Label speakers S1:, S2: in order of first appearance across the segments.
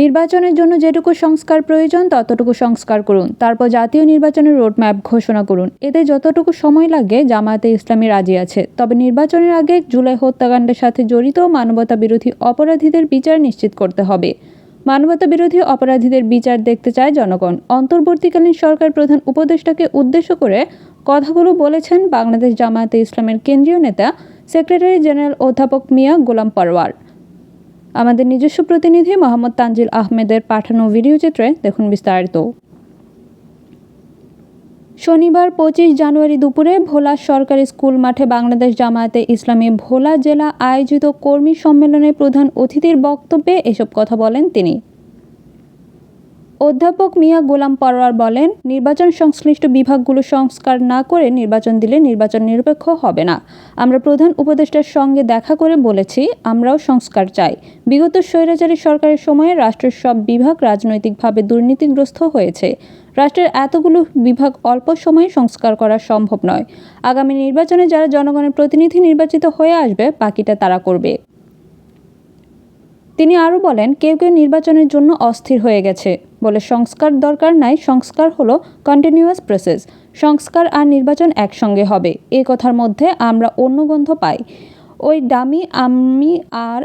S1: নির্বাচনের জন্য যেটুকু সংস্কার প্রয়োজন, ততটুকু সংস্কার করুন। তারপর জাতীয় নির্বাচনের রোডম্যাপ ঘোষণা করুন। এতে যতটুকু সময় লাগে, জামায়াতে ইসলামী রাজি আছে। তবে নির্বাচনের আগে জুলাই হত্যাকাণ্ডের সাথে জড়িত মানবতা বিরোধী অপরাধীদের বিচার নিশ্চিত করতে হবে। মানবতা বিরোধী অপরাধীদের বিচার দেখতে চায় জনগণ। অন্তর্বর্তীকালীন সরকার প্রধান উপদেষ্টাকে উদ্দেশ্য করে কথাগুলো বলেছেন বাংলাদেশ জামায়াতে ইসলামের কেন্দ্রীয় নেতা সেক্রেটারি জেনারেল অধ্যাপক মিয়া গোলাম পরওয়ার। আমাদের নিজস্ব প্রতিনিধি মোহাম্মদ তানজিল আহমেদের পাঠানো ভিডিও চিত্রে দেখুন বিস্তারিত। শনিবার পঁচিশ জানুয়ারি দুপুরে ভোলা সরকারি স্কুল মাঠে বাংলাদেশ জামায়াতে ইসলামী ভোলা জেলা আয়োজিত কর্মী সম্মেলনে প্রধান অতিথির বক্তব্যে এসব কথা বলেন তিনি। অধ্যাপক মিয়া গোলাম পারোয়ার বলেন, নির্বাচন সংশ্লিষ্ট বিভাগগুলো সংস্কার না করে নির্বাচন দিলে নির্বাচন নিরপেক্ষ হবে না। আমরা প্রধান উপদেষ্টার সঙ্গে দেখা করে বলেছি, আমরাও সংস্কার চাই। বিগত স্বৈরাচারী সরকারের সময়ে রাষ্ট্রের সব বিভাগ রাজনৈতিকভাবে দুর্নীতিগ্রস্ত হয়েছে। রাষ্ট্রের এতগুলো বিভাগ অল্প সময়ে সংস্কার করা সম্ভব নয়। আগামী নির্বাচনে যারা জনগণের প্রতিনিধি নির্বাচিত হয়ে আসবে, বাকিটা তারা করবে। তিনি আরও বলেন, কেউ কেউ নির্বাচনের জন্য অস্থির হয়ে গেছে বলে সংস্কার দরকার নাই। সংস্কার হলো কন্টিনিউয়াস প্রসেস সংস্কার আর নির্বাচন একসঙ্গে হবে। এ কথার মধ্যে আমরা অন্য গন্ধ পাই। ওই দামি আমি আর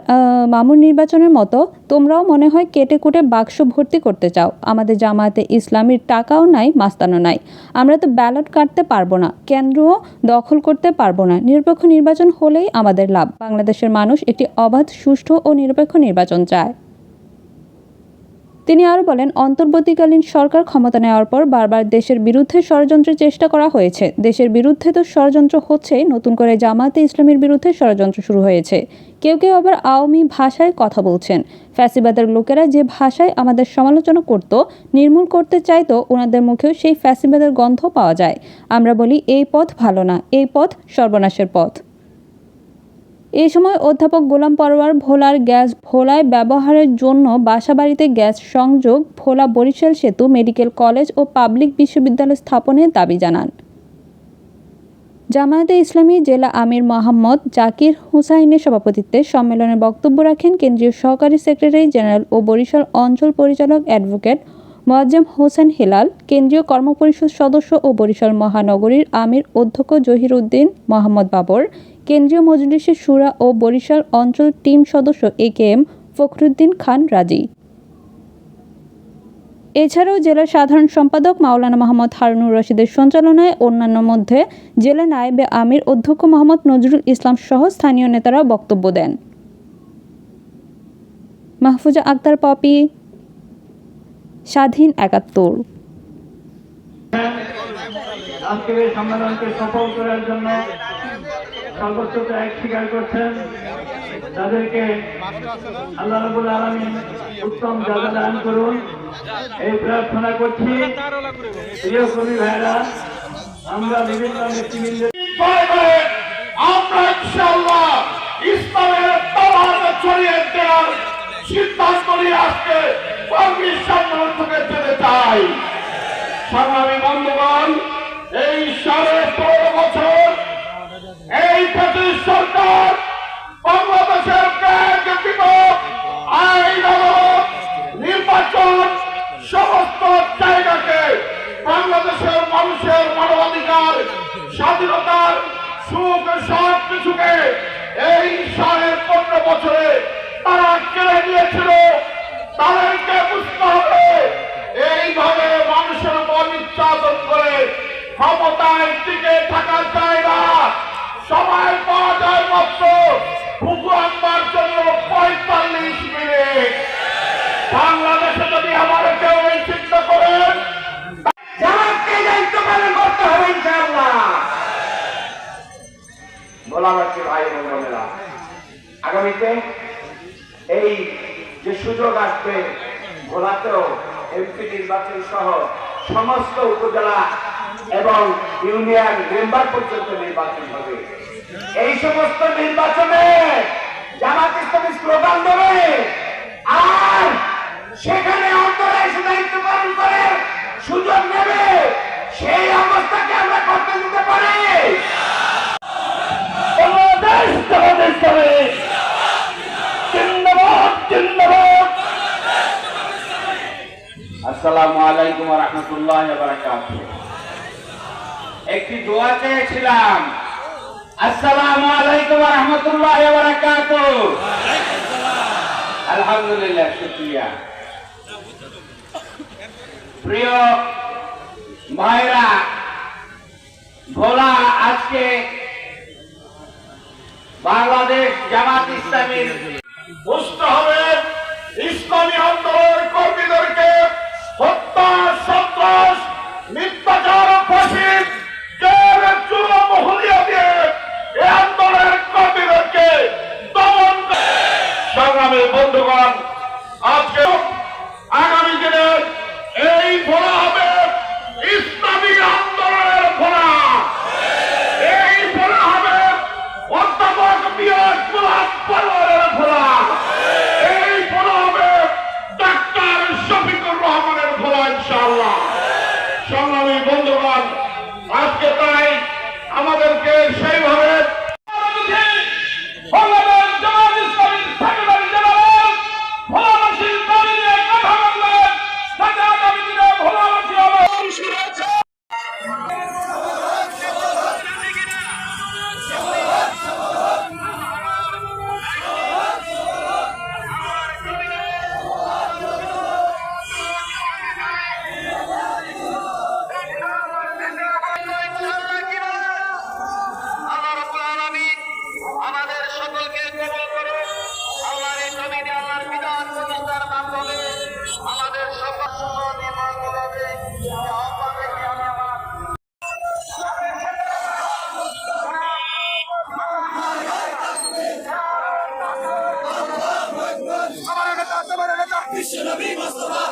S1: মামুন নির্বাচনের মতো তোমরাও মনে হয় কেটে কুটে বাক্স ভর্তি করতে চাও। আমাদের জামায়াতে ইসলামীর টাকাও নাই মাস্তানো নাই। আমরা তো ব্যালট কাটতে পারব না, কেন্দ্রও দখল করতে পারব না। নিরপেক্ষ নির্বাচন হলেই আমাদের লাভ। বাংলাদেশের মানুষ একটি অবাধ, সুষ্ঠু ও নিরপেক্ষ নির্বাচন চায়। তিনি আরও বলেন, অন্তর্বর্তীকালীন সরকার ক্ষমতা নেওয়ার পর বারবার দেশের বিরুদ্ধে ষড়যন্ত্রের চেষ্টা করা হয়েছে। দেশের বিরুদ্ধে তো ষড়যন্ত্র হচ্ছেই, নতুন করে জামাতে ইসলামের বিরুদ্ধে ষড়যন্ত্র শুরু হয়েছে। কেউ কেউ আবার আওয়ামী ভাষায় কথা বলছেন। ফ্যাসিবাদের লোকেরা যে ভাষায় আমাদের সমালোচনা করত, নির্মূল করতে চাইতো ওনাদের মুখেও সেই ফ্যাসিবাদের গন্ধ পাওয়া যায়। আমরা বলি, এই পথ ভালো না, এই পথ সর্বনাশের পথ। এই সময় অধ্যাপক গোলাম পরোয়ার ভোলার গ্যাস ভোলায় ব্যবহারের জন্য বাসাবাড়িতে গ্যাস সংযোগ, ভোলা বরিশাল সেতু মেডিকেল কলেজ ও পাবলিক বিশ্ববিদ্যালয় স্থাপনের দাবি জানান। জামায়াতে ইসলামী জেলা আমির মোহাম্মদ জাকির হুসাইনের সভাপতিত্বে সম্মেলনে বক্তব্য রাখেন কেন্দ্রীয় সহকারী সেক্রেটারি জেনারেল ও বরিশাল অঞ্চল পরিচালক অ্যাডভোকেট মোয়াজ্জেম হোসেন হিলাল, কেন্দ্রীয় কর্মপরিষদ সদস্য ও বরিশাল মহানগরীর আমির অধ্যক্ষ জহির উদ্দিন মোহাম্মদ বাবর কেন্দ্রীয় মজলিসের সুরা ও বরিশাল অঞ্চল টিম সদস্য এ কে এম ফখরুদ্দিন খান রাজি। এছাড়াও জেলার সাধারণ সম্পাদক মাওলানা মোহাম্মদ হারুনুর রশিদের সঞ্চালনায় অন্যান্য মধ্যে জেলা নায়েবে আমির অধ্যক্ষ মোহাম্মদ নজরুল ইসলাম সহ স্থানীয় নেতারা বক্তব্য দেন। মাহফুজা আক্তার, পপি স্বাধীন একাত্তর।
S2: আজকের সম্মেলনকে সফল করার জন্য সর্বোচ্চ ত্যাগ স্বীকার করছেন। তাদেরকে আল্লাহ রবুল আলমিন উত্তম জায়গা দান করুন। এই প্রার্থনা করছি। প্রিয় কবি ভাইরা, আমরা বিভিন্ন নেতৃবৃন্দ
S3: সিদ্ধান্ত নিয়ে আজকে চাই। বন্ধুগণ, এই সাড়ে নির্বাচন সমস্ত জায়গাকে বাংলাদেশের মানুষের মানবাধিকার, স্বাধীনতার সুখ সব কিছুকে এই সাড়ে পনেরো বছরে তারা কেড়ে নিয়েছিল। তাদেরকে বুঝতে হবে, এইভাবে মানুষের উপর নির্যাতন করে ক্ষমতায় টিকে থাকা যায় না সময় পাওয়া যায় মাত্র। ফুকু
S4: গোলাবাসী ভাই বোনেরা, আগামীতে এই যে সুযোগ আসবে, ভোলাতেও এমপি নির্বাচন সহ সমস্ত উপজেলা এবং ইউনিয়ন মেম্বার পর্যন্ত নির্বাচন হবে। এই সমস্ত নির্বাচনে জামাত ইসলামী স্লোগান দেবে, আর সেখানে অন্তরা এসে দায়িত্ব পালন করে সুযোগ নেবে, সেই অবস্থাকে আমরা করতে দিতে পারি।
S5: আলাইকুম রহমতুল্লাহ একটি দোয়া চেয়েছিলাম। আসসালাম আলাইকুম রহমতুল্লাহ আলহামদুলিল্লাহ, শুক্রিয়া। প্রিয় ভাইরা, ভোলা আজকে বাংলাদেশ জামাত ইসলামীর
S6: বুঝতে হবে ইসলামী আন্দোলনের কর্মীদেরকে
S3: Bye. faith. বিশ্ব
S6: নবী মোস্তফা